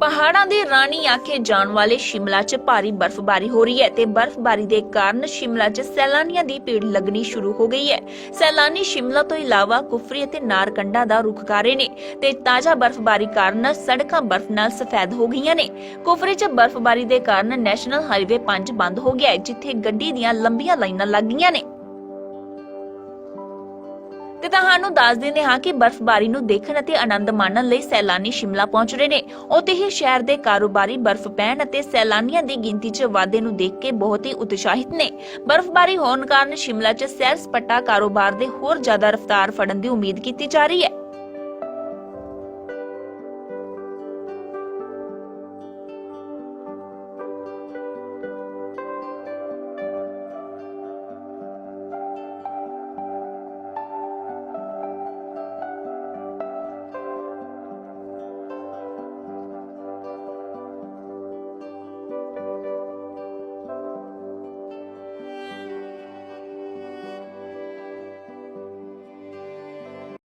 ਪਹਾੜਾਂ ਦੀ ਰਾਣੀ ਆਖੇ ਜਾਣ ਵਾਲੇ ਸ਼ਿਮਲਾ 'ਚ ਭਾਰੀ ਬਰਫ਼ਬਾਰੀ ਹੋ ਰਹੀ ਹੈ ਤੇ ਬਰਫ਼ਬਾਰੀ ਦੇ ਕਾਰਨ ਸ਼ਿਮਲਾ 'ਚ ਸੈਲਾਨੀਆਂ ਦੀ ਭੀੜ ਲੱਗਣੀ ਸ਼ੁਰੂ ਹੋ ਗਈ ਹੈ। ਸੈਲਾਨੀ ਸ਼ਿਮਲਾ ਤੋਂ ਇਲਾਵਾ ਕੁਫਰੀ ਅਤੇ ਨਾਰਕੰਡਾ ਦਾ ਰੁਖ ਕਰ ਰਹੇ ਨੇ ਤੇ ਤਾਜ਼ਾ ਬਰਫ਼ਬਾਰੀ ਕਾਰਨ ਸੜਕਾਂ ਬਰਫ਼ ਨਾਲ ਸਫੈਦ ਹੋ ਗਈਆਂ ਨੇ। ਕੁਫਰੀ 'ਚ ਬਰਫ਼ਬਾਰੀ ਦੇ ਕਾਰਨ ਨੈਸ਼ਨਲ ਹਾਈਵੇ 5 ਬੰਦ ਹੋ ਗਿਆ ਹੈ, ਜਿੱਥੇ ਗੱਡੀ ਦੀਆਂ ਲੰਬੀਆਂ ਲਾਈਨਾਂ ਲੱਗ ਗਈਆਂ ਨੇ। ਤੇ ਤੁਹਾਨੂੰ ਦੱਸ ਦਿੰਦੇ ਹਾਂ ਕਿ ਬਰਫ਼ਬਾਰੀ ਨੂੰ ਦੇਖਣ ਅਤੇ ਆਨੰਦ ਮਾਣਨ ਲਈ ਸੈਲਾਨੀ ਸ਼ਿਮਲਾ ਪਹੁੰਚ ਰਹੇ ਨੇ। ਉੱਥੇ ਹੀ ਸ਼ਹਿਰ ਦੇ ਕਾਰੋਬਾਰੀ ਬਰਫ਼ ਪੈਣ ਅਤੇ ਸੈਲਾਨੀਆਂ ਦੀ ਗਿਣਤੀ 'ਚ ਵਾਧੇ ਨੂੰ ਦੇਖ ਕੇ ਬਹੁਤ ਹੀ ਉਤਸ਼ਾਹਿਤ ਨੇ। ਬਰਫ਼ਬਾਰੀ ਹੋਣ ਕਾਰਨ ਸ਼ਿਮਲਾ 'ਚ ਸੈਰ ਸਪਾਟਾ ਕਾਰੋਬਾਰ ਦੇ ਹੋਰ ਜ਼ਿਆਦਾ ਰਫ਼ਤਾਰ ਫੜਨ ਦੀ ਉਮੀਦ ਕੀਤੀ ਜਾ ਰਹੀ ਹੈ।